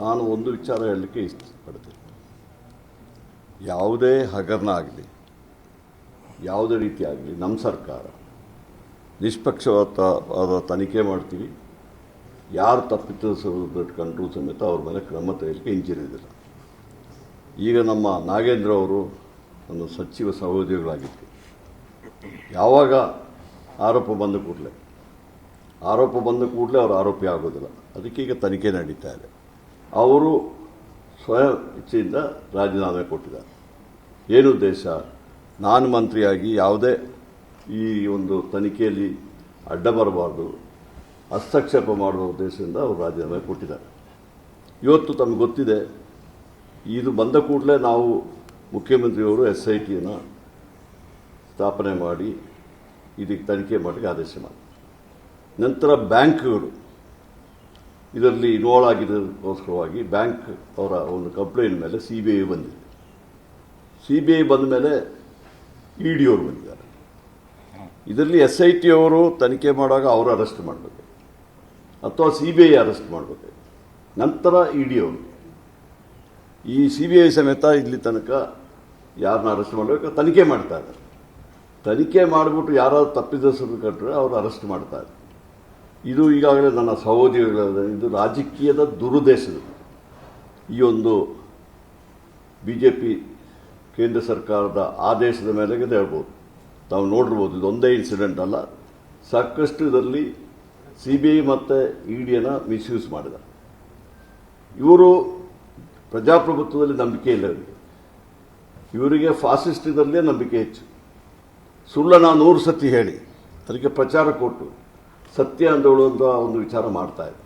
ನಾನು ಒಂದು ವಿಚಾರ ಹೇಳಲಿಕ್ಕೆ ಇಷ್ಟಪಡ್ತೀನಿ. ಯಾವುದೇ ಹಗರಣ ಆಗಲಿ, ಯಾವುದೇ ರೀತಿ ಆಗಲಿ, ನಮ್ಮ ಸರ್ಕಾರ ನಿಷ್ಪಕ್ಷವಾದ ತನಿಖೆ ಮಾಡ್ತೀವಿ. ಯಾರು ತಪ್ಪಿತಸ್ಕೊಂಡ್ರು ಕಂಡ್ರು ಸಮೇತ ಅವ್ರ ಮೇಲೆ ಕ್ರಮ ತೆಗೆಯಲಿಕ್ಕೆ ಹಿಂಜರಿದಿಲ್ಲ ಈಗ ನಮ್ಮ ನಾಗೇಂದ್ರ ಅವರು ಒಂದು ಸಚಿವ ಸಹೋದ್ಯೋಗಿಗಳಾಗಿತ್ತು ಯಾವಾಗ ಆರೋಪ ಬಂದ ಕೂಡಲೇ, ಆರೋಪ ಬಂದ ಕೂಡಲೇ ಅವರು ಆರೋಪಿ ಆಗೋದಿಲ್ಲ. ಅದಕ್ಕೆ ಈಗ ತನಿಖೆ ನಡೀತಾ ಇದೆ. ಅವರು ಸ್ವಯಂ ಇಚ್ಛೆಯಿಂದ ರಾಜೀನಾಮೆ ಕೊಟ್ಟಿದ್ದಾರೆ. ಏನು ಉದ್ದೇಶ? ನಾನು ಮಂತ್ರಿಯಾಗಿ ಯಾವುದೇ ಈ ಒಂದು ತನಿಖೆಯಲ್ಲಿ ಅಡ್ಡ ಬರಬಾರ್ದು ಹಸ್ತಕ್ಷೇಪ ಮಾಡುವ ಉದ್ದೇಶದಿಂದ ಅವರು ರಾಜೀನಾಮೆ ಕೊಟ್ಟಿದ್ದಾರೆ. ಇವತ್ತು ತಮಗೆ ಗೊತ್ತಿದೆ, ಇದು ಬಂದ ಕೂಡಲೇ ನಾವು ಮುಖ್ಯಮಂತ್ರಿಯವರು ಎಸ್ ಐ ಟಿಯನ್ನು ಸ್ಥಾಪನೆ ಮಾಡಿ, ಇದಕ್ಕೆ ತನಿಖೆ ಮಾಡಲಿಕ್ಕೆ ಆದೇಶ ಮಾಡಿ ನಂತರ ಬ್ಯಾಂಕ್ಗಳು ಇದರಲ್ಲಿ ಇನ್ವಾಲ್ವ್ ಬ್ಯಾಂಕ್ ಅವರ ಒಂದು ಕಂಪ್ಲೇಂಟ್ ಮೇಲೆ ಸಿ ಬಿ ಐ ಬಂದಿದೆ. ಸಿ ಬಿ ಐ ಬಂದ ಮೇಲೆ ಇ ಡಿ ಅವರು ಬಂದಿದ್ದಾರೆ. ಇದರಲ್ಲಿ ಎಸ್ ಐ ಟಿ ಅವರು ತನಿಖೆ ಮಾಡುವಾಗ ಅವರು ಅರೆಸ್ಟ್ ಮಾಡಬೇಕು. ಅಥವಾ ಸಿ ಬಿ ಐ ಅರೆಸ್ಟ್ ಮಾಡಬೇಕು. ನಂತರ ಇ ಡಿ ಅವರು. ಈ ಸಿ ಬಿ ಐ ಸಮೇತ ಇಲ್ಲಿ ತನಕ ಯಾರನ್ನ ಅರೆಸ್ಟ್ ಮಾಡಬೇಕು? ತನಿಖೆ ಮಾಡ್ತಾ ಇದ್ದಾರೆ. ತನಿಖೆ ಮಾಡಿಬಿಟ್ಟು ಯಾರಾದ್ರು ತಪ್ಪಿದಸರು ಕಂಡ್ರೆ ಅವರು ಅರೆಸ್ಟ್ ಮಾಡ್ತಾರೆ ಇದು ಈಗಾಗಲೇ ನನ್ನ ಸಹೋದರಿಗಳಲ್ಲ ಇದು ರಾಜಕೀಯದ ದುರುದ್ದೇಶದ ಈ ಒಂದು ಬಿ ಜೆ ಪಿ ಕೇಂದ್ರ ಸರ್ಕಾರದ ಆದೇಶದ ಇದು ಹೇಳ್ಬೋದು. ನಾವು ನೋಡಿರ್ಬೋದು ಇದೊಂದೇ ಇನ್ಸಿಡೆಂಟ್ ಅಲ್ಲ. ಸಾಕಷ್ಟು ಇದರಲ್ಲಿ ಸಿ ಬಿ ಐ ಮತ್ತು ಇ ಡಿಯನ್ನು ಮಿಸ್ಯೂಸ್ ಮಾಡಿದ್ದಾರೆ. ಇವರು ಪ್ರಜಾಪ್ರಭುತ್ವದಲ್ಲಿ ನಂಬಿಕೆ ಇಲ್ಲ ಇವರಿಗೆ. ಫಾಸಿಸ್ಟಿದಲ್ಲೇ ನಂಬಿಕೆ ಹೆಚ್ಚು. ಸುಳ್ಳನ್ನು ನೂರು ಸತಿ ಹೇಳಿ, ಅದಕ್ಕೆ ಪ್ರಚಾರ ಕೊಟ್ಟು. ಸತ್ಯ ಅಂತ ಹೇಳುವಂಥ ಒಂದು ವಿಚಾರ ಮಾಡ್ತಾ ಇದೆ